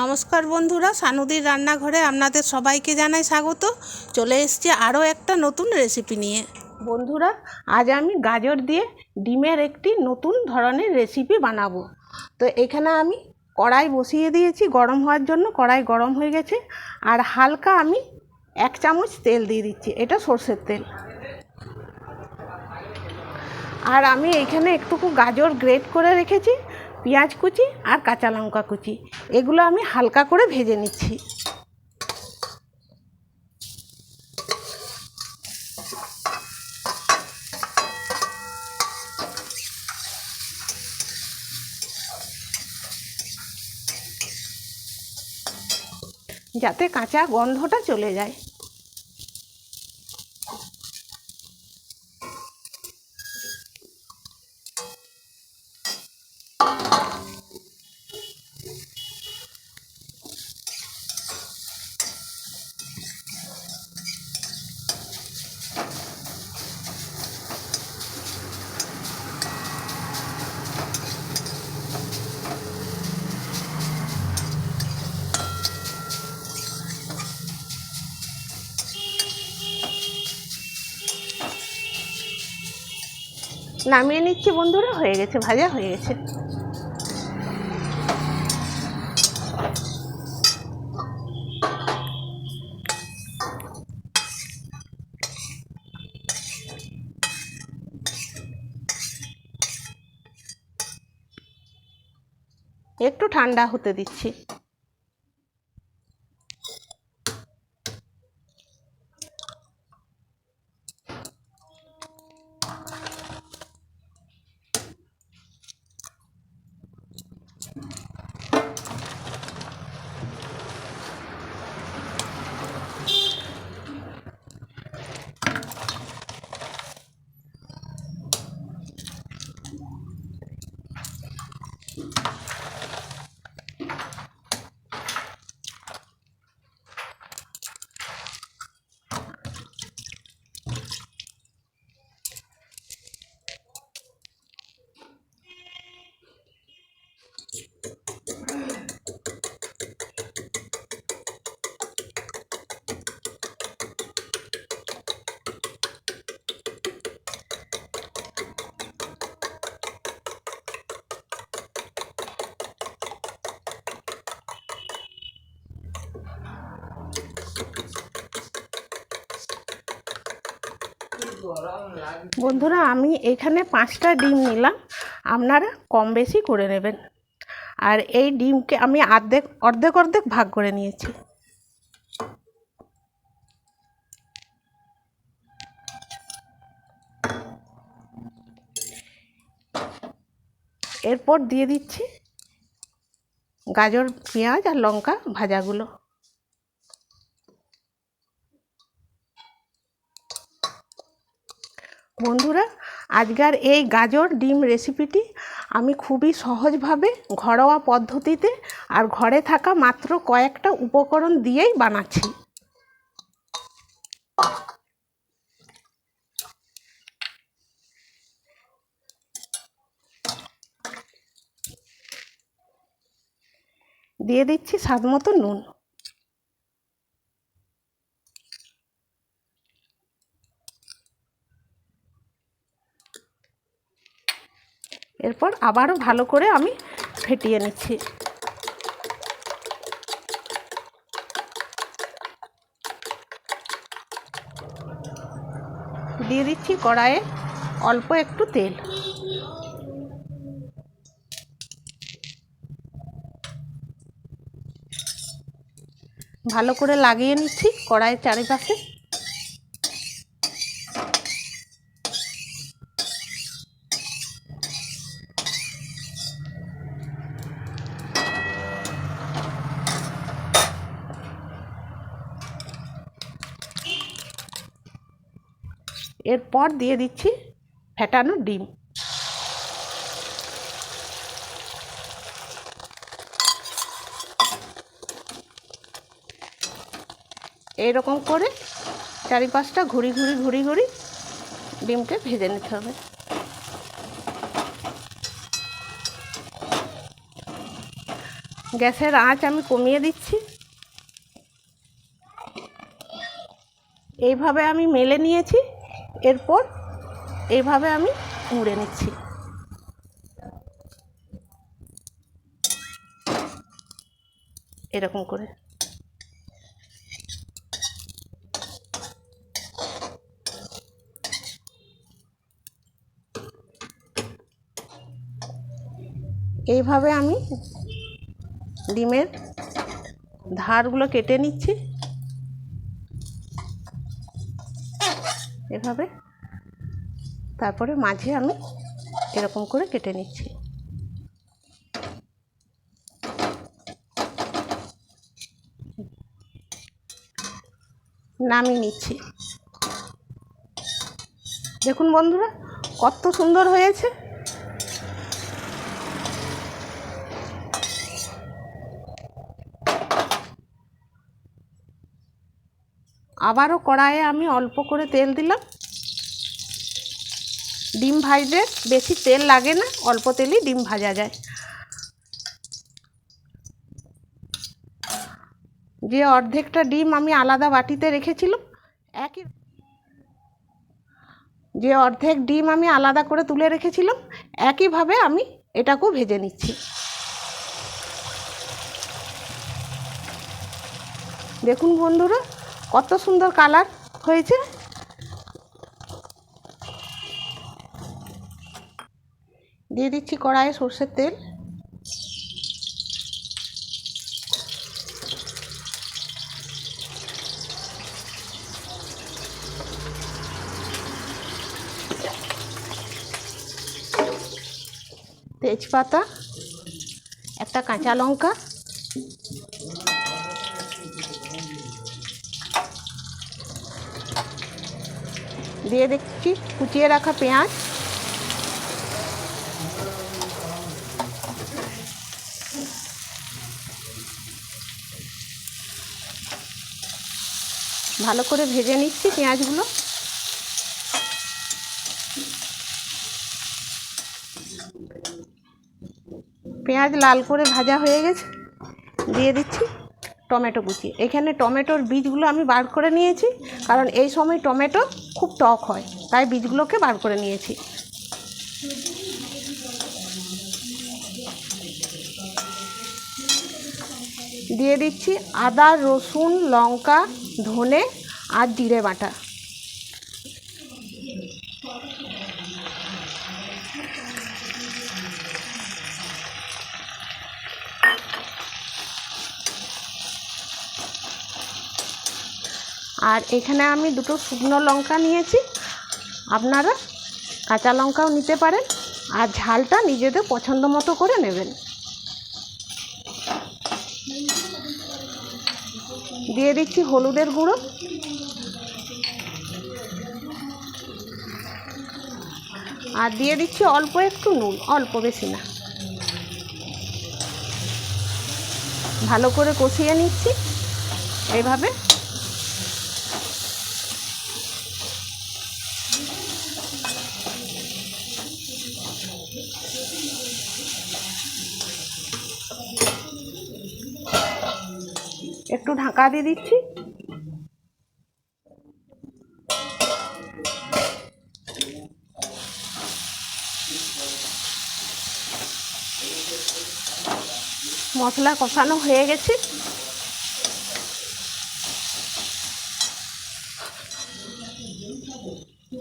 নমস্কার বন্ধুরা, সানুদির রান্নাঘরে আপনাদের সবাইকে জানাই স্বাগত। চলে এসেছি আরও একটা নতুন রেসিপি নিয়ে। বন্ধুরা, আজ আমি গাজর দিয়ে ডিমের একটি নতুন ধরনের রেসিপি বানাবো। তো এখানে আমি কড়াই বসিয়ে দিয়েছি, গরম হওয়ার জন্য কড়াই গরম হয়ে গেছে। আর হালকা আমি এক চামচ তেল দিয়ে দিচ্ছি, এটা সর্ষের তেল। আর আমি এখানে একটুকু গাজর গ্রেট করে রেখেছি। পেঁয়াজ কুচি আর কাঁচা লঙ্কা কুচি। এগুলো আমি হালকা করে ভেজে নিচ্ছি। যাতে কাঁচা গন্ধটা চলে যায়। নামিয়ে নিচ্ছি বন্ধুরা হয়ে গেছে ভাজা হয়ে গেছে। একটু ঠান্ডা হতে দিচ্ছি। বন্ধুরা, আমি এখানে পাঁচটা ডিম নিলাম। আপনারা কম বেশি করে নেবেন। আর এই ডিমকে আমি অর্ধেক অর্ধেক অর্ধেক ভাগ করে নিয়েছি। এরপর দিয়ে দিচ্ছি গাজর, পেঁয়াজ আর লঙ্কা ভাজাগুলো বন্ধুরা আজকের এই গাজর ডিম রেসিপিটি আমি খুবই সহজভাবে ঘরোয়া পদ্ধতিতে আর ঘরে থাকা মাত্র কয়েকটা উপকরণ দিয়েই বানাচ্ছি। দিয়ে দিচ্ছি স্বাদ মতো নুন। এরপর আবারও ভালো করে আমি ফেটিয়ে নিচ্ছি। দিয়ে দিচ্ছি কড়াইয়ে অল্প একটু তেল। ভালো করে লাগিয়ে নিচ্ছি কড়াইয়ের চারিপাশে। এরপর দিয়ে দিচ্ছি ফেটানো ডিম। এইরকম করে চারিপাশটা ঘুরি ঘুরি ঘুরি ঘুরি ডিমকে ভেজে নিতে হবে। গ্যাসের আঁচ আমি কমিয়ে দিচ্ছি। এইভাবে আমি মেলে নিয়েছি। এরপর এইভাবে আমি মুড়ে নিচ্ছি। এরকম করে। এইভাবে আমি ডিমের ধারগুলো কেটে নিচ্ছি। এভাবে। তারপরে মাঝে আমি এরকম করে কেটে নিচ্ছি। নামিয়ে নিচ্ছি। দেখুন বন্ধুরা, কত সুন্দর হয়েছে। আবারও কড়াইয়ে আমি অল্প করে তেল দিলাম। ডিম ভাজতে বেশি তেল লাগে না, অল্প তেলেই ডিম ভাজা যায়। যে অর্ধেকটা ডিম আমি আলাদা বাটিতে রেখেছিলাম একই যে অর্ধেক ডিম আমি আলাদা করে তুলে রেখেছিলাম, একইভাবে আমি এটাকেও ভেজে নিচ্ছি। দেখুন বন্ধুরা কত সুন্দর কালার হয়েছে। দিয়ে দিচ্ছি কড়াইয়ে সর্ষের তেল। তেজপাতা একটা কাঁচা লঙ্কা। দিয়ে দেখছি কুচিয়ে রাখা পেঁয়াজ। ভালো করে ভেজে নিচ্ছি পেঁয়াজগুলো। পেঁয়াজ লাল করে ভাজা হয়ে গেছে, দিয়ে দিচ্ছি। টমেটো কুচি। এখানে টমেটোর বীজগুলো আমি বার করে নিয়েছি, কারণ এই সময় টমেটো খুব টক হয়, তাই বীজগুলোকে বার করে নিয়েছি। দিয়ে দিচ্ছি আদা, রসুন, লঙ্কা, ধনে আর জিরে বাটা। আর এখানে আমি দুটো শুকনো লঙ্কা নিয়েছি। আপনারা কাঁচা লঙ্কাও নিতে পারেন আর ঝালটা নিজেদের পছন্দ মতো করে নেবেন। দিয়ে দিচ্ছি হলুদের গুঁড়ো। আর দিয়ে দিচ্ছি অল্প একটু নুন, অল্প বেশি না। ভালো করে কষিয়ে নিচ্ছি। এইভাবে একটু ঢাকা দিয়ে দিচ্ছি। মশলা কষানো হয়ে গেছে।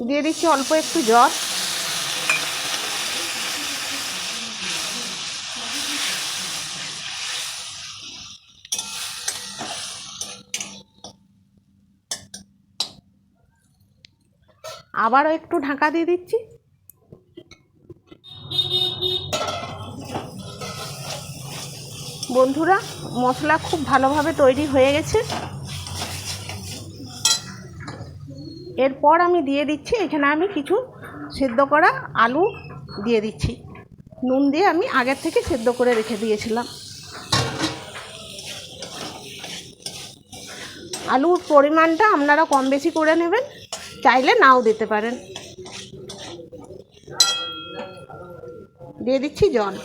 দিয়ে দিচ্ছি অল্প একটু জল। আবারও একটু ঢাকা দিয়ে দিচ্ছি। বন্ধুরা, মশলা খুব ভালোভাবে তৈরি হয়ে গেছে। এরপর আমি দিয়ে দিচ্ছি, এখানে আমি কিছু সেদ্ধ করা আলু দিয়ে দিচ্ছি। নুন দিয়ে আমি আগের থেকে সেদ্ধ করে রেখে দিয়েছিলাম। আলুর পরিমাণটা আপনারা কম বেশি করে নেবেন। চাইলে নাও দিতে পারেন। দিয়ে দিচ্ছি জল।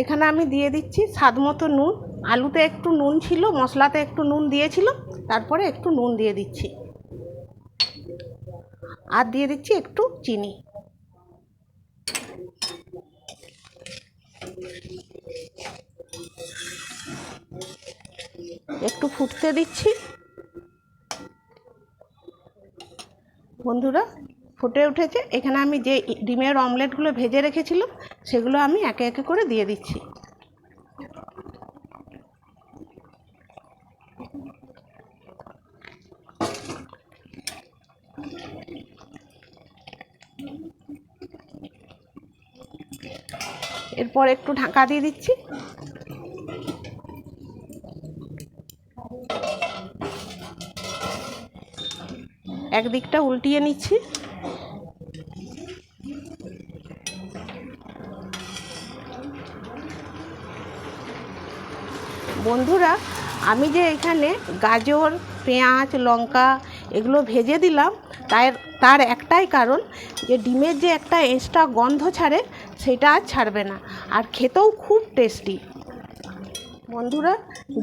এখানে আমি দিয়ে দিচ্ছি স্বাদ মতো নুন। আলুতে একটু নুন ছিল, মশলাতে একটু নুন দিয়েছিল, তারপরে একটু নুন দিয়ে দিচ্ছি। আর দিয়ে দিচ্ছি একটু চিনি। একটু ফুটতে দিচ্ছি। বন্ধুরা, ফুটে উঠেছে। এখানে আমি যে ডিমের অমলেটগুলো ভেজে রেখেছিলাম, সেগুলো আমি একে একে করে দিয়ে দিচ্ছি। এরপর একটু ঢাকা দিয়ে দিচ্ছি। একদিকটা উল্টিয়ে নিচ্ছি। বন্ধুরা, আমি যে এখানে গাজর, পেঁয়াজ, লঙ্কা এগুলো ভেজে দিলাম, তার তার একটাই কারণ যে ডিমের যে একটা এক্সট্রা গন্ধ ছাড়ে সেটা আর ছাড়বে না। আর খেতেও খুব টেস্টি বন্ধুরা,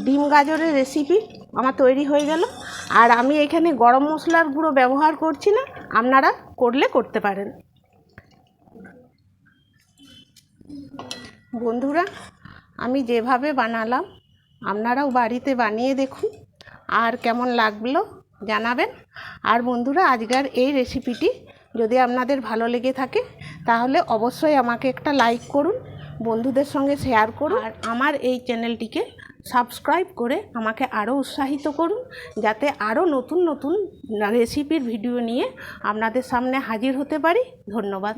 ডিম গাজরের রেসিপি আমার তৈরি হয়ে গেল। আর আমি এখানে গরম মশলার গুঁড়ো ব্যবহার করছি না, আপনারা করলে করতে পারেন। বন্ধুরা, আমি যেভাবে বানালাম, আপনারাও বাড়িতে বানিয়ে দেখুন, আর কেমন লাগল জানাবেন। আর বন্ধুরা, আজকের এই রেসিপিটি যদি আপনাদের ভালো লেগে থাকে তাহলে অবশ্যই আমাকে একটা লাইক করুন, বন্ধুদের সঙ্গে শেয়ার করুন আর আমার এই চ্যানেলটিকে সাবস্ক্রাইব করে আমাকে আরও উৎসাহিত করুন, যাতে আরও নতুন নতুন রেসিপির ভিডিও নিয়ে আপনাদের সামনে হাজির হতে পারি। ধন্যবাদ।